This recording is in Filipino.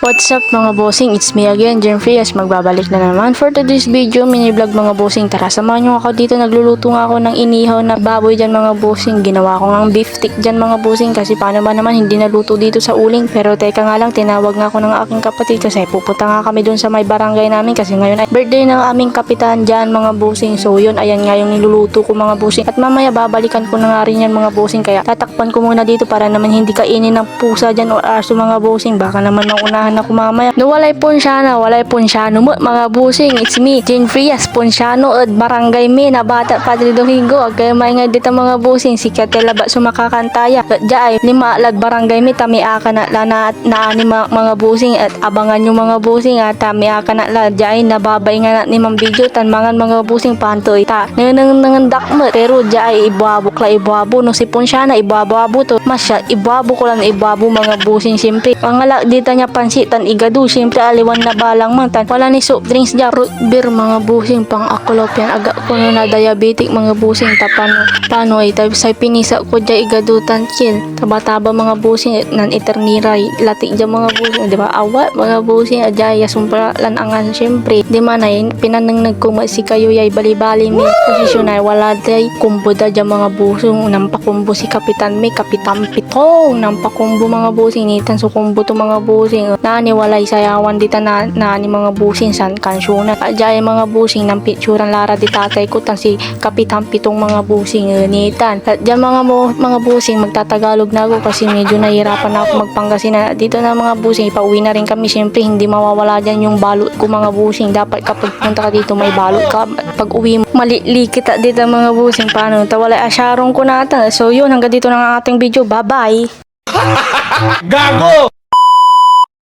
What's up mga bossing? It's me again, Jen Frias. Magbabalik na naman for today's video. Mini-vlog mga bossing. Tara, samahan nyo ako dito. Nagluluto nga ako ng inihaw na baboy dyan mga bossing. Ginawa ko ng beef stick dyan mga bossing. Kasi paano ba naman hindi naluto dito sa uling. Pero teka nga lang, tinawag nga ako ng aking kapatid. Kasi pupunta nga kami dun sa may barangay namin. Kasi ngayon ay birthday ng aming kapitan dyan mga bossing. So yun, ayan nga yung niluluto ko mga bossing. At mamaya babalikan ko na nga rin yan mga bossing. Kaya tatakpan ko muna dito para naman hindi kainin ng pusa dyan o aso mga bossing. Baka naman maunahan ako mamaya. No, walay ponsyana, walay ponsyano mo. Mga bossing, it's me, Jane Frias, ponsyano at barangay me na bata Padre Domingo. Ag kaya may nga dito mga bossing, si Katela ba sumakakantaya. At jay, lima lag barangay me, tami aka na la na, na ni mga, mga bossing at abangan yung mga bossing at tami aka na la jay nababay nga na ni Mang Video tan mangan mga bossing pantoy ta. Nangang nangandak mo pero jay ibwabok la ibwabo no si ponsyana ibwabo to. Masya ibwabo ko lang ibwabo mga bossing siyempre. Pangala dita niya pansitan igadu siyempre aliwan na balang man tan. Wala ni soft drinks dyan. Root beer mga bossing pang akulop yan. Aga ko na diabetic mga bossing tapano. Paano ay tayo sa pinisa ko dyan igadu tan chill. Taba-taba mga bossing nan eternira lati dyan mga bossing. Di ba awa mga bossing ajaya sumpra lan angan siyempre. Di man ay pinanang nagkuma si kayo yay bali-bali may posisyon ay wala day kumbuda dyan mga bossing. Nampakumbo si kapitan may kapitan pitong nampakumbo mga bossing. Nitan sukumbo to mga bossing. Nani walay sayawan dita na, na ni mga busing san kansyonan. Ajay mga busing ng picturean lara di tatay ko tan si kapitan pitong mga busing eh, nitan. At dyan mga mo, mga busing magtatagalog na ako kasi medyo nahihirapan na ako magpangasinan. Dito na mga busing ipauwi na rin kami. Siyempre hindi mawawala dyan yung balot ko mga busing. Dapat kapag punta ka dito may balot ka. Pag uwi mo, malili kita dito mga busing. Paano? Tawala asyarong ko nata. So yun, hanggang dito na ang ating video. Bye-bye! Gago!